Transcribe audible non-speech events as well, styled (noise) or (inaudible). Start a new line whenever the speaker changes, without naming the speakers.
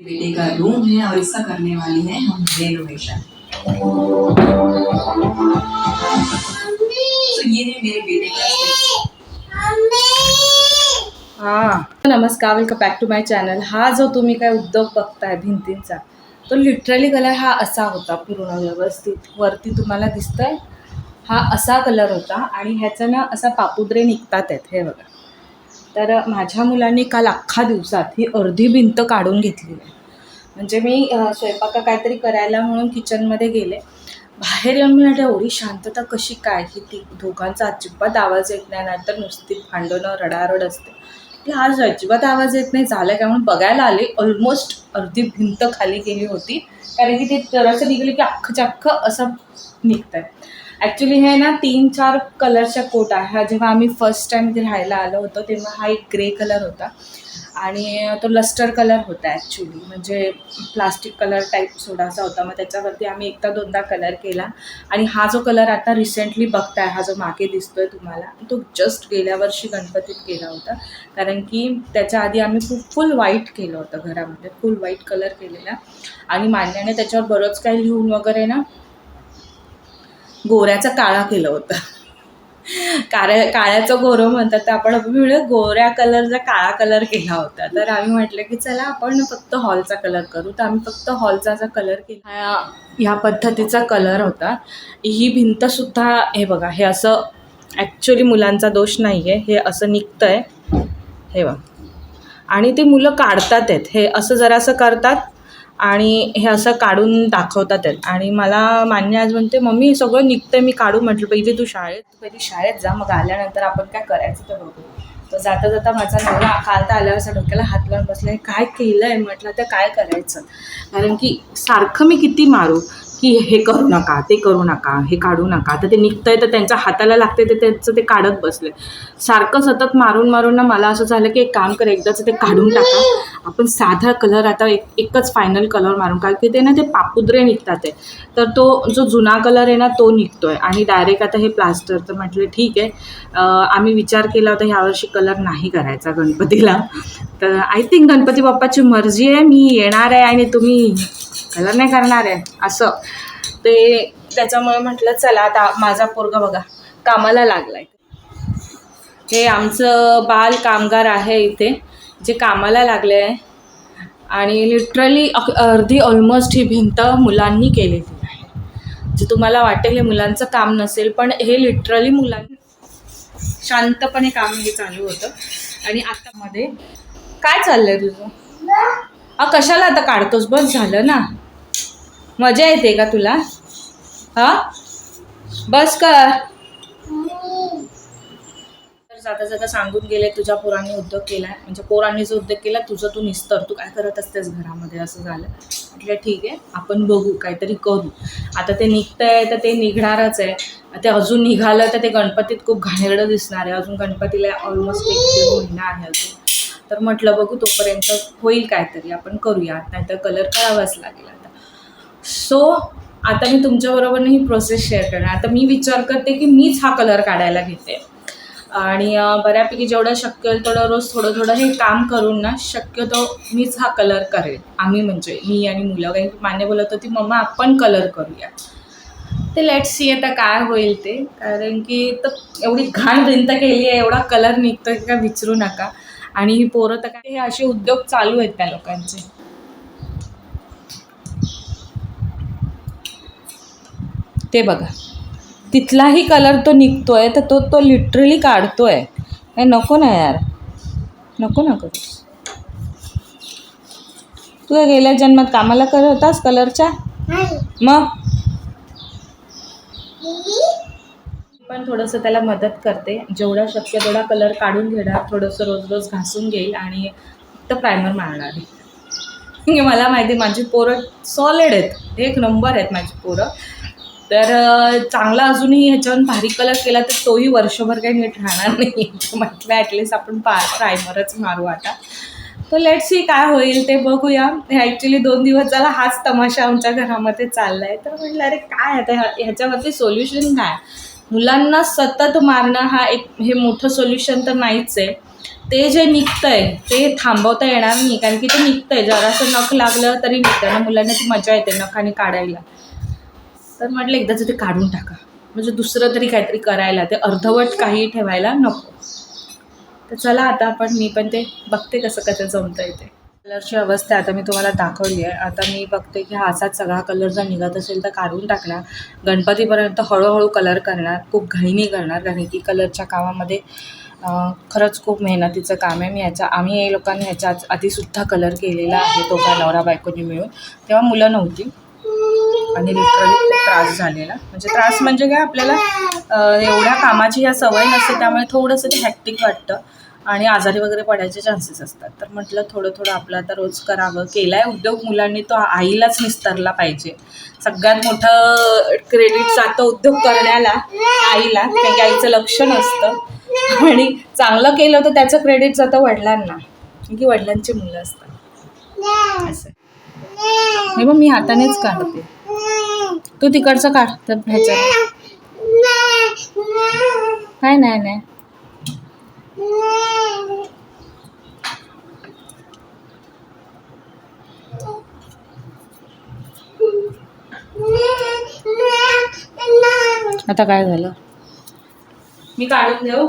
बेटे का रूम है और इसका करने वाली है हम रेनोवेशन तो ये है मेरे बेटे का space.
हा। नमस्कार welcome back to my channel हा जो तुम्ही काय उद्योग बघताय भिंतींचा तो लिटरली कलर हा असा होता पूर्ण व्यवस्थित. वरती तुम्हाला दिसतंय हा असा कलर होता आणि ह्याचं ना असा पापुद्रे निघतात आहेत हे बघा. तर माझ्या मुलांनी काल अख्खा दिवसात ही अर्धी भिंत काढून घेतली आहे. म्हणजे मी स्वयंपाक काहीतरी करायला म्हणून किचनमध्ये गेले. बाहेर येऊन मी म्हटलं एवढी शांतता कशी काय? की ती दोघांचा अजिबात आवाज येत नाही नाहीतर नुसती भांडणं रडारड असते. की आज अजिबात आवाज येत नाही झालं काय? म्हणून बघायला आले ऑलमोस्ट अर्धी भिंत खाली गेली होती. कारण की ते जरासं निघले की अख्खच्या अख्खं असं निघतंय. ॲक्च्युली हे ना तीन चार कलरच्या कोट आहे. हा जेव्हा आम्ही फर्स्ट टाईम इथे राहायला आलो होतो तेव्हा हा एक ग्रे कलर होता. आणि तो लस्टर कलर होता ॲक्च्युली म्हणजे प्लास्टिक कलर टाईप सोडाचा होता. मग त्याच्यावरती आम्ही एकदा दोनदा कलर केला. आणि हा जो कलर आता रिसेंटली बघताय हा जो मागे दिसतोय तुम्हाला तो जस्ट गेल्या वर्षी गणपतीत केला होता. कारण की त्याच्या आधी आम्ही खूप फुल व्हाईट केलं होतं घरामध्ये. फुल व्हाईट कलर केलेला. आणि मान्याने त्याच्यावर बरंच काही लिहून वगैरे ना गोऱ्याचा काळा केलं होतं. काळ्या काळ्याचं गोरं म्हणतात तर आपण म्हणलं गोऱ्या कलरचा काळा कलर केला होता. तर आम्ही म्हटलं की चला आपण फक्त हॉलचा कलर करू. तर आम्ही फक्त हॉलचा कलर केला. ह्या पद्धतीचा कलर होता. ही भिंतसुद्धा हे बघा हे असं ॲक्च्युली मुलांचा दोष नाही आहे हे असं निघतं आहे हे बघा. आणि ते मुलं काढतात आहेत. हे असं जरासं करतात आणि हे असं काढून दाखवतात आहेत आणि मला मान्य आज म्हणते मम्मी सगळं निघतंय मी काढू म्हटलं पहिले तू शाळेत पहिली शाळेत जा मग आल्यानंतर आपण काय करायचं ते बघू. तर जाता जाता माझा नवरा काल तर आल्यावर असं डोक्याला हात लावून बसला काय केलं आहे म्हटलं तर काय करायचं? कारण की सारखं मी किती मारू की हे करू नका ते करू नका हे काढू नका. तर ते निघतंय तर त्यांच्या हाताला लागते ते त्यांचं ते काढत बसले. सारखं सतत मारून मारून ना मला असं झालं की एक काम कर एकदाचं ते काढून टाका. आपण साधा कलर आता एक एकच फायनल कलर मारून कारण की ते ना ते पापुद्रे निघतात आहे तर तो जो जुना कलर आहे ना तो निघतो आहे आणि डायरेक्ट आता हे प्लास्टर तर म्हटलं ठीक आहे. आम्ही विचार केला होता ह्यावर्षी कलर नाही करायचा गणपतीला. तर आय थिंक गणपती बाप्पाची मर्जी आहे मी येणार आहे आणि तुम्ही कलर नाही करणार आहे. असं. ते त्याच्यामुळे म्हटलं चला आता माझा पोरगा बघा कामाला लागला आहे हे आमचं बाल कामगार आहे इथे जे कामाला लागले आहे. आणि लिटरली अर्धी ऑलमोस्ट ही भिंत मुलांनी केलेली आहे. जे तुम्हाला वाटेल हे मुलांचं काम नसेल पण हे लिटरली मुलांनी शांतपणे काम हे चालू होतं. आणि आतामध्ये काय चाललंय तुझं? अ कशाला आता काढतोस? बस झालं ना. मजा येते का तुला? हा? बस कर. तर जाता जाता सांगून गेले तुझ्या पोरांनी उद्योग केला म्हणजे पोरांनी जो उद्योग केला तुझं तू निस्तर. तू काय करत असतेस घरामध्ये? असं झालं. म्हटलं ठीक आहे आपण बघू काहीतरी करू. आता ते निघतंय तर ते निघणारच आहे. ते अजून निघालं तर ते गणपतीत खूप घाणेरडं दिसणार आहे. अजून गणपतीला ऑलमोस्ट एक दीड महिना आहे अजून. तर म्हटलं बघू तोपर्यंत होईल काहीतरी. आपण करूया. नाहीतर कलर करावाच लागेल. आता सो आता मी तुमच्याबरोबर ही प्रोसेस शेअर करणार. आता मी विचार करते की मीच हा कलर काढायला घेते. आणि बऱ्यापैकी जेवढं शक्य होईल तेवढं रोज थोडं थोडं हे काम करून ना शक्यतो मीच हा कलर करेल आम्ही म्हणजे मी आणि मुलं. कारण की मान्य बोलत होती मम्मा आपण कलर करूया. ते लेट सी आता काय होईल ते. कारण की तर एवढी घाण भिंत केली आहे एवढा कलर निघतो की काय विचारू नका. आणि ही पोरं तर काय हे असे उद्योग चालू आहेत त्या लोकांचे. ते बघा. तिथलाही कलर तो निघतोय तर तो तो लिटरली काढतोय. हे नको ना यार. नको ना करूस तू गेल्या जन्मात कामाला करत होतास कलरच्या मग? पण थोडंसं त्याला मदत करते. जेवढा शक्य तेवढा कलर काढून घेणार थोडंसं रोज रोज घासून घेईल आणि फक्त प्रायमर मारणार आहे. मला माहिती आहे, माझी पोरं सॉलिड आहेत. एक नंबर आहेत माझी पोरं. तर चांगला अजूनही ह्याच्यावर भारी कलर केला तर तोही वर्षभर काही नीट राहणार नाही. (laughs) म्हटलं ॲटलिस्ट आपण पा प्रायमरच मारू आता. तर लेट सी काय होईल ते बघूया. हे ॲक्च्युली दोन दिवस झाला हाच तमाशा आमच्या घरामध्ये चालला आहे तर म्हटलं अरे काय आता ह्या- ह्याच्यावरती सोल्युशन काय? मुलांना सतत मारणं हा एक हे मोठं सोल्युशन तर नाहीच आहे. ते जे निघतंय ते थांबवता येणार नाही. कारण की ते निघतंय. जरासं नख लागलं तरी निघतं. ना मुलांना ती मजा येते नखाने काढायला. तर म्हटलं एकदाचं ते काढून टाका. म्हणजे दुसरं तरी काहीतरी करायला ते अर्धवट काही ठेवायला नको. तर चला आता आपण मी पण ते बघते कसं कसं जमतं ते. कलरची अवस्था आता मी तुम्हाला दाखवली आहे. आता मी बघते की हा असाच सगळा कलर जर निघत असेल तर काढून टाकणार गणपतीपर्यंत हळूहळू कलर करणार खूप घाईने करणार कारण की कलरच्या कामामध्ये खरंच खूप मेहनतीचं काम आहे. मी याच्या आम्ही लोकांनी ह्याच्या आधीसुद्धा कलर केलेला आहे दोघा नवरा बायकोनी मिळून. तेव्हा मुलं नव्हती. आणि लिटरली खूप त्रास झालेला. म्हणजे त्रास म्हणजे काय आपल्याला एवढ्या कामाची ह्या सवय नसते त्यामुळे थोडंसं ते हॅक्टिक वाटतं. आणि आजारी वगैरे पडायचे चान्सेस असतात. तर म्हटलं थोडं थोडं आपलं आता रोज करावं. केलाय उद्योग मुलांनी तो आईलाच निस्तरला पाहिजे. सगळ्यात मोठं क्रेडिट जातं उद्योग करण्याला आईला. कारण की आईचं लक्ष नसतं. आणि चांगलं केलं तर त्याचं क्रेडिट जातं वडिलांना. की वडिलांची मुलं असतात. असं. हे मग मी हातानेच काढते. तू तिकडचं काढ तर ह्याचं. काय नाही नाही. आता काय झालं? मी काढून देऊ.